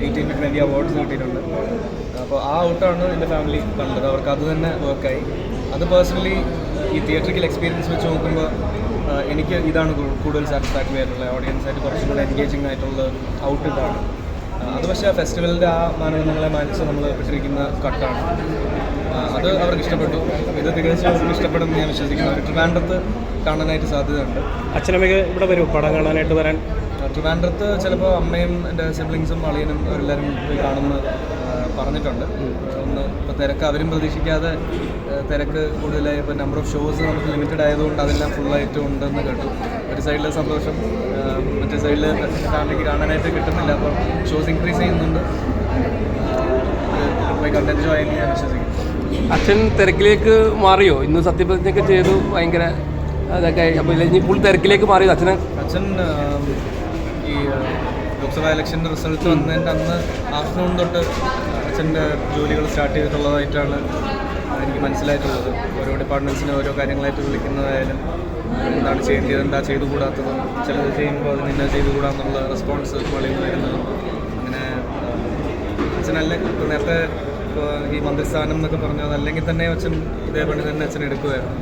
Eighteen twenty awards കിട്ടിയിട്ടുണ്ട്. അപ്പോൾ ആ ഔട്ടാണ് എന്റെ ഫാമിലി കണ്ടത്. അവർക്ക് അത് തന്നെ വർക്കായി അത് പേഴ്സണലി ഈ തിയേറ്ററിക്കൽ എക്സ്പീരിയൻസ് വെച്ച് നോക്കുമ്പോൾ എനിക്ക് ഇതാണ് കൂടുതൽ സാറ്റിസ്ഫാക്ടറി ആയിട്ടുള്ള ഓഡിയൻസ് ആയിട്ട് കുറച്ചും കൂടെ എൻഗേജിങ് ആയിട്ടുള്ള ഔട്ട് ഇതാണ് ആ, അത് പക്ഷേ ആ ഫെസ്റ്റിവലിന്റെ ആ മാനദണ്ഡങ്ങളെ മാനിച്ച് നമ്മൾ ഇട്ടിരിക്കുന്ന കട്ടാണ് അത് അവർക്ക് ഇഷ്ടപ്പെട്ടു. ഇത് തികച്ചും അവർക്ക് ഇഷ്ടപ്പെടുമെന്ന് ഞാൻ വിശ്വസിക്കുന്നു. അവർ ട്രിവാൻഡ്രത്ത് കാണാനായിട്ട് സാധ്യതയുണ്ട്. അച്ഛനമ്മയ്ക്ക് ഇവിടെ വരും പടം കാണാനായിട്ട് വരാൻ. ട്രിവാൻഡ്രത്ത് ചിലപ്പോൾ അമ്മയും എന്റെ സിബ്ലിങ്സും അളിയനും അവരെല്ലാവരും പോയി കാണുമെന്ന് പറഞ്ഞിട്ടുണ്ട്. ഒന്ന് ഇപ്പോൾ തിരക്ക് അവരും പ്രതീക്ഷിക്കാതെ തിരക്ക് കൂടുതലായി ഇപ്പോൾ നമ്പർ ഓഫ് ഷോസ് നമുക്ക് ലിമിറ്റഡ് ആയതുകൊണ്ട് അതെല്ലാം ഫുള്ളായിട്ട് ഉണ്ടെന്ന് കേട്ടു. ഒരു സൈഡിൽ സന്തോഷം മറ്റേ സൈഡിൽ ഫാമിലിക്ക് കാണാനായിട്ട് കിട്ടുന്നില്ല. അപ്പോൾ ഷോസ് ഇൻക്രീസ് ചെയ്യുന്നുണ്ട്. പോയി കണ്ട് എൻജോയ് ചെയ്യുമെന്ന് ഞാൻ വിശ്വസിക്കുന്നു. അച്ഛൻ തിരക്കിലേക്ക് മാറിയോ? ഇന്ന് സത്യപ്രതിജ്ഞയൊക്കെ ചെയ്തു ഭയങ്കര അതൊക്കെ അപ്പോൾ ഇനി ഫുൾ തിരക്കിലേക്ക് മാറിയോ അച്ഛനെ? അച്ഛൻ ഈ ലോക്സഭാ ഇലക്ഷന്റെ റിസൾട്ട് വന്നതിന്റെ അന്ന് ആഫ്റ്റർനൂൺ തൊട്ട് അച്ഛന്റെ ജോലികൾ സ്റ്റാർട്ട് ചെയ്തിട്ടുള്ളതായിട്ടാണ് എനിക്ക് മനസ്സിലായിട്ടുള്ളത്. ഓരോ ഡിപ്പാർട്ട്മെന്റ്സിനെ ഓരോ കാര്യങ്ങളായിട്ട് വിളിക്കുന്നതായാലും എന്താണ് ചെയ്യേണ്ടത് എന്താ ചെയ്തുകൂടാത്തത് ചിലത് ചെയ്യുമ്പോൾ അത് നിന്നെ ചെയ്തുകൂടാന്നുള്ള റെസ്പോൺസ് വെളിയിൽ നിന്ന് വരുന്നതും അങ്ങനെ അച്ഛനല്ല നേരത്തെ ഇപ്പോൾ ഈ മന്ത്രിസ്ഥാനം എന്നൊക്കെ പറഞ്ഞത് അല്ലെങ്കിൽ തന്നെ അച്ഛൻ ഇതേ പണി തന്നെ അച്ഛൻ എടുക്കുമായിരുന്നു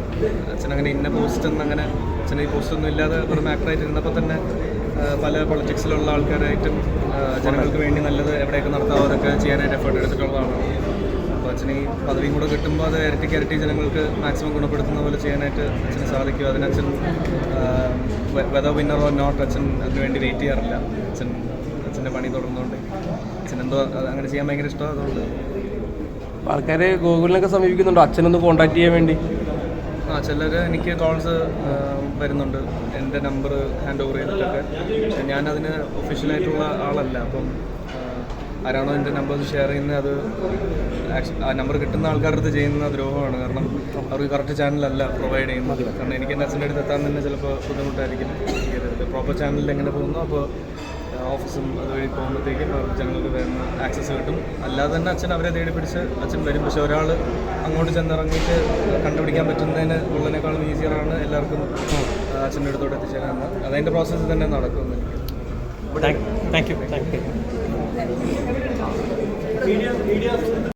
അച്ഛൻ അങ്ങനെ ഇന്ന പോസ്റ്റ് എന്ന് അങ്ങനെ അച്ഛൻ ഈ പോസ്റ്റ് ഒന്നും ഇല്ലാതെ വെറും ആക്ടറായിട്ട് ഇരുന്നപ്പോൾ തന്നെ പല പൊളിറ്റിക്സിലുള്ള ആൾക്കാരായിട്ടും ജനങ്ങൾക്ക് വേണ്ടി നല്ലത് എവിടെയൊക്കെ നടത്താവോ അതൊക്കെ ചെയ്യാനായിട്ട് എഫേർട്ട് എടുത്തിട്ടുള്ളതാണ്. അപ്പോൾ അച്ഛന് ഈ പദവിയും കൂടെ കിട്ടുമ്പോൾ അത് ഇരട്ടിക്ക് ഇരട്ടി ജനങ്ങൾക്ക് മാക്സിമം ഗുണപ്പെടുത്തുന്ന പോലെ ചെയ്യാനായിട്ട് അച്ഛന് സാധിക്കും. അതിന് അച്ഛൻ വെദർ വിന്നർ ഓർ നോട്ട് അച്ഛൻ അതിന് വേണ്ടി വെയിറ്റ് ചെയ്യാറില്ല. അച്ഛൻ അച്ഛന്റെ പണി തുടർന്നുകൊണ്ട്. അച്ഛൻ എന്തോ അങ്ങനെ ചെയ്യാൻ ഭയങ്കര ഇഷ്ടമാണ് അതുകൊണ്ട്. ആൾക്കാർ ഗൂഗിളിനൊക്കെ സമീപിക്കുന്നുണ്ടോ. അച്ഛനൊന്ന് കോൺടാക്ട് ചെയ്യാൻ വേണ്ടി. ആ ചിലർ എനിക്ക് കോൾസ് വരുന്നുണ്ട്. എന്റെ നമ്പർ ഹാൻഡ് ഓവർ ചെയ്തിട്ടൊക്കെ. പക്ഷെ ഞാനതിന് ഒഫീഷ്യലായിട്ടുള്ള ആളല്ല. അപ്പം ആരാണോ എന്റെ നമ്പർ ഷെയർ ചെയ്യുന്നത് അത് ആ നമ്പർ കിട്ടുന്ന ആൾക്കാരുടെ അടുത്ത് ചെയ്യുന്ന ദ്രോഹമാണ്. കാരണം അവർക്ക് കറക്റ്റ് ചാനലല്ല പ്രൊവൈഡ് ചെയ്യുന്നത്. കാരണം എനിക്ക് എന്റെ അച്ഛന്റെ അടുത്ത് എത്താൻ തന്നെ ചിലപ്പോൾ ബുദ്ധിമുട്ടായിരിക്കും. പ്രോപ്പർ ചാനലിൽ എങ്ങനെ പോകുന്നു? അപ്പോൾ ഓഫീസും അതുവഴി പോകുമ്പോഴത്തേക്കും അവർക്ക് ജനങ്ങൾക്ക് വേണ്ട ആക്സസ് കിട്ടും. അല്ലാതെ തന്നെ അച്ഛൻ അവരെ തേടി പിടിച്ച് അച്ഛൻ വരും. പക്ഷെ ഒരാൾ അങ്ങോട്ട് ചെന്നിറങ്ങിയിട്ട് കണ്ടുപിടിക്കാൻ പറ്റുന്നതിന് ഉള്ളതിനേക്കാളും ഈസിയറാണ് എല്ലാവർക്കും അച്ഛന്റെ അടുത്തോട്ട് എത്തിച്ചേരാന്ന് അതതിന്റെ പ്രോസസ്സ് തന്നെ നടക്കും താങ്ക് യു താങ്ക് യു